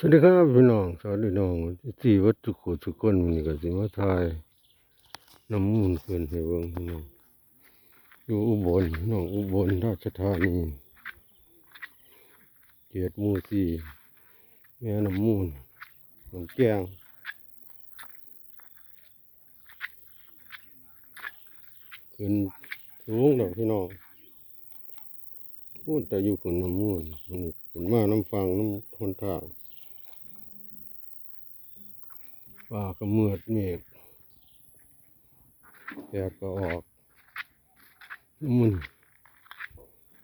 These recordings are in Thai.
สวัสดีครับพี่น้องสวัสดีน้องที่วัดทุกคนทุกคนมันนี่ก็สิมาทายน้ำมูลขึ้นให้เบิ่งพี่น้องอยู่อุบลพี่น้องอุบลราชธานีเกียรติมูสี่แม่น้ำมูลน้ำแกงขึ้นสูงดอกพี่น้องพูดแต่อยู่คนน้ำมูลมันนี่ขึ้นมาน้ำฟังน้ำทนทาง ฟ้าก็มืดเมฆแดดก็ออกมุน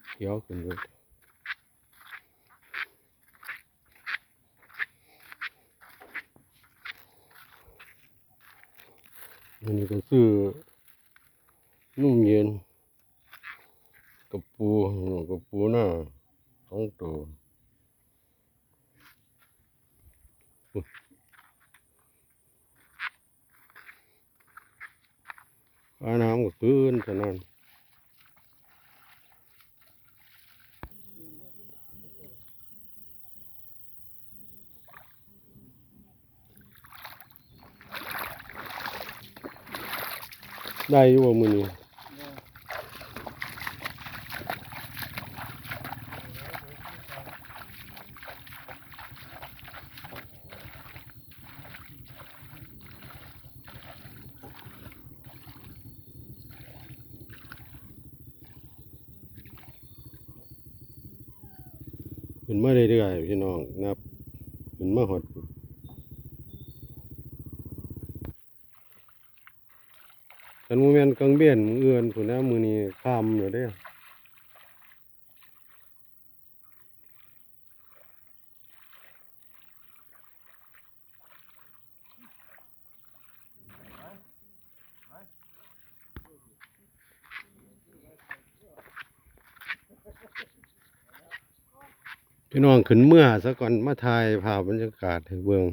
เขียวขึ้นเลยอันนี้ก็คือนุ่มเย็นกับปูกับปูหน้าสองตัว ปลาน้ำก็ขึ้นเท่านั้นได้อยู่ว่ามือนี้ เป็นมาเรื่อยๆพี่น้องนับเป็นมาหดกันโมเมนต์กังเบียนมือเอือนผู้น้ามือนี้ข้ามอยู่เด้ พี่น้องขึ้นเมื่อซะก่อนมาถ่ายภาพบรรยากาศให้เบิ่ง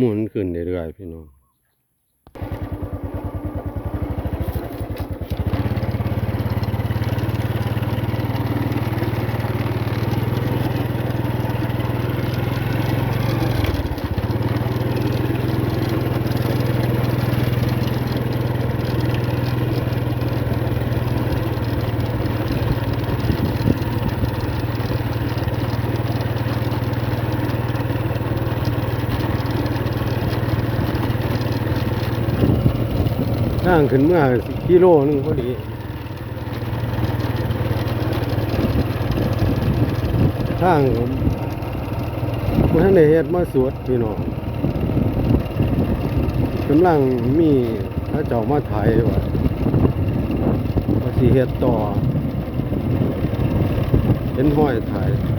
มุนขึ้นเรื่อยๆพี่น้อง ทางขึ้นเมื่อสิกิโลนึงพอดีทางผมบ่ทันได้เฮ็ดมาสวดพี่น้องกำลังมีพระเจ้ามาไถว่าว่าสิเฮ็ดต่อ เป็นห้อยไถเ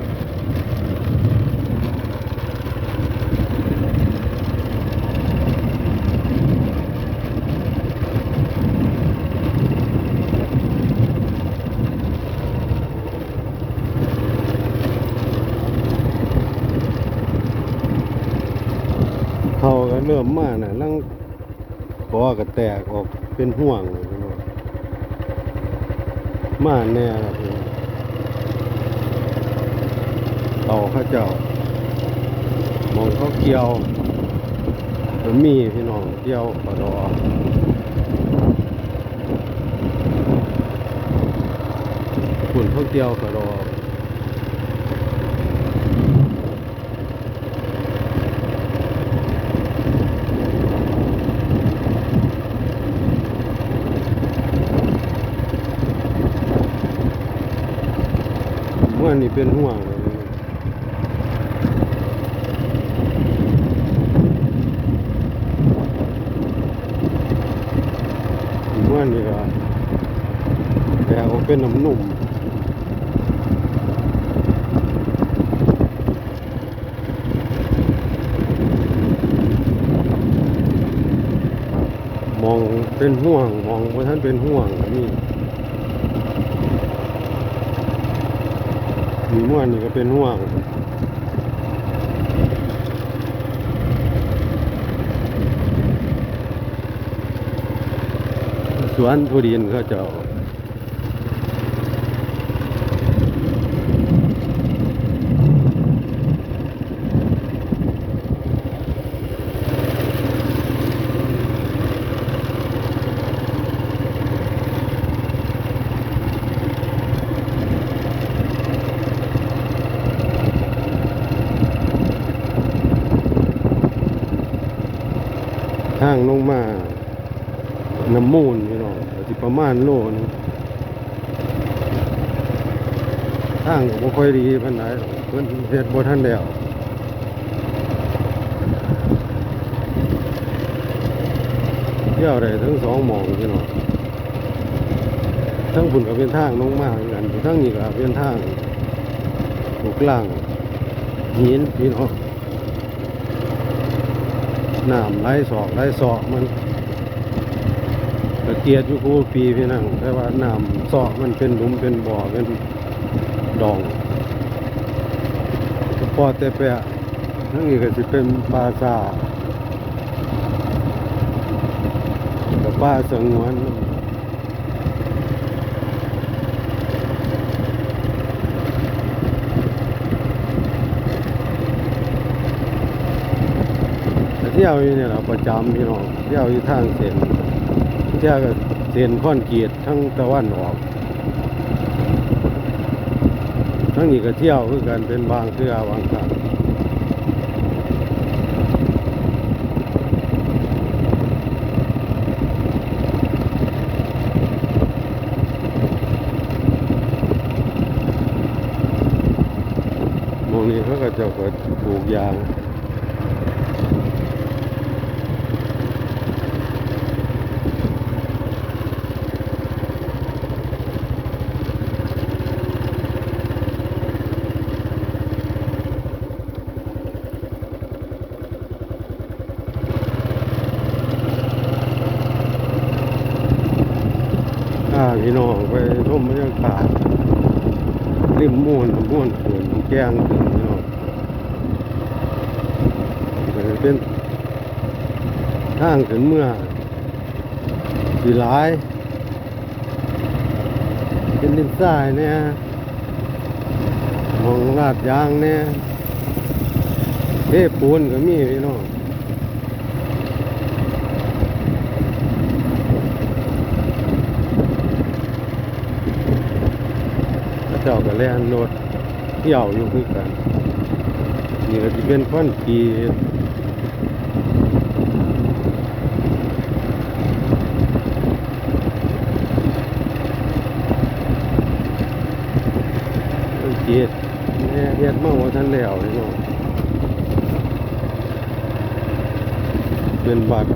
มมาน่ะลังกอก็แตกออกเป็นห่วงพี่น้องมาแน่ละพี่อขาเขาเจ้ามองเขาเกี่ยวมันมีพี่น้องเกี่ยวขอดอฝุ่นเขาเกี่ยวขอดอ เมื่ อนี่เป็นห่วงเลยเมื่อนี่ก็แต่เอาเป็นน้ำนุ่มมองเป็นห่วง มองว่าท่านเป็นห่วงนี่ มีม่วนนี่ก็เป็นห่วงสวนทุเรียนเขาจะ ทางลงมา น้ำมูลพี่น้องก็สิประมาณโลนึงทางก็บ่ค่อยดีปานใดหรอกเพิ่นเฮ็ดบ่ทันแล้วเที่ยวได้ทั้งสองหมองพี่น้องทั้งบุญก็เป็นทางลงมาเหมือนกันทั้งนี้ก็เป็นทางลูกล่างหินพี่น้องน้ำไหลศอกไหลศอกมัน เกียดอยู่คู่ปีพี่นั่งแต่ว่าน้ำซอกมันเป็นหลุมเป็นบ่อเป็นดองปอแต่แปะทั้งนี้ก็สิเป็นปลาซากับปลาสงวนแต่เที่ยวอยู่เนี่ยเราประจำพี่น้องเที่ยวอยู่ทางเส้น เที่ยกับเส้นค่อนกรีดทั้งตะวันออก ทั้งนี้ก็เที่ยวคือกันเป็นบางเทื่อบางครั้งมองนี้เขาก็จะเปิดปลูกยาง ถ้า พี่น้องไปชมบรรยากาศริมม่วนม่วนเขื่อนแกงพี่น้องเป็นทางขึ้นเมื่อสีหลาย เป็นดินทรายเนี่ยมองลาดยางเนี่ยเทปูนก็มีพี่น้อง พระ เจ้าก็แล่นรถเที่ยวอยู่คือกันนี่ก็จะเป็นฟันกีเกียดแม่เฮ็ดมาว่าท่านแล้วนี่เนาะเป็นบัตร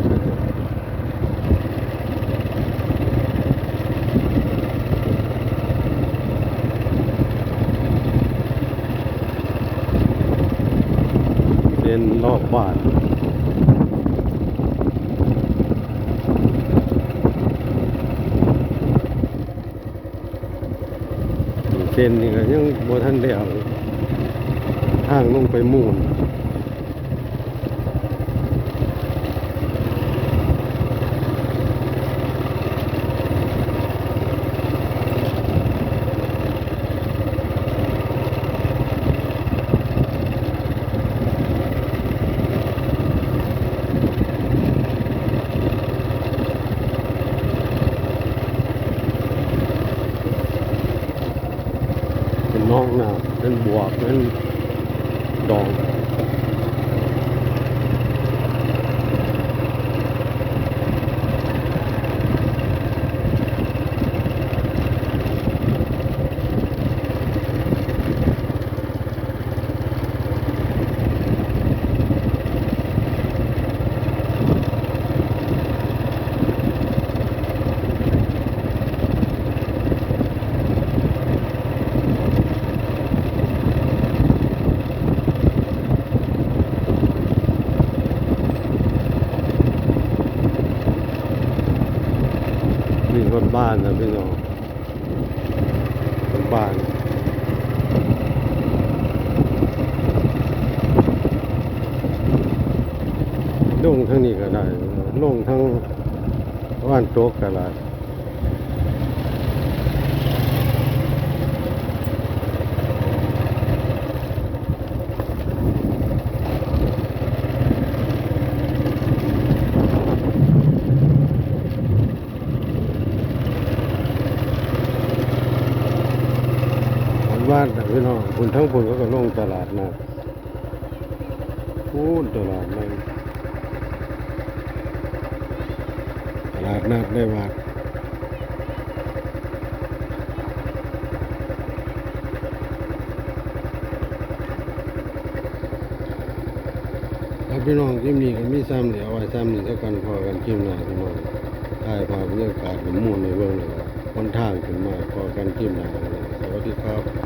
เป็น รอบบ้านเส้นนี่ก็ยังบ่ทันได้เอาทางลงไปมูนน้องน้ำ เป็นบวกเป็นดองมีรถบ้านนะ พี่น้องบ้านลงทั้งนี้ก็ได้ลงทั้งว่านโต๊ะก็ได้บ้านนะ พี่น้องคุณทั้งคุณก็ก็ลงตลาดนะพูดตลาดนะลาดนัดได้วัดพี่น้องคลิปนี้ก็มีซ้ำเดี๋ยวเอาไว้ซ้ำนี่แล้วกันพอกันคลิปหน้าพี่น้องถ่ายภาพบรรยากาศน้ำมูลในเบื้องเลยว่าคนทางขึ้นมาพอกันคลิปหน้าสวัสดีครับ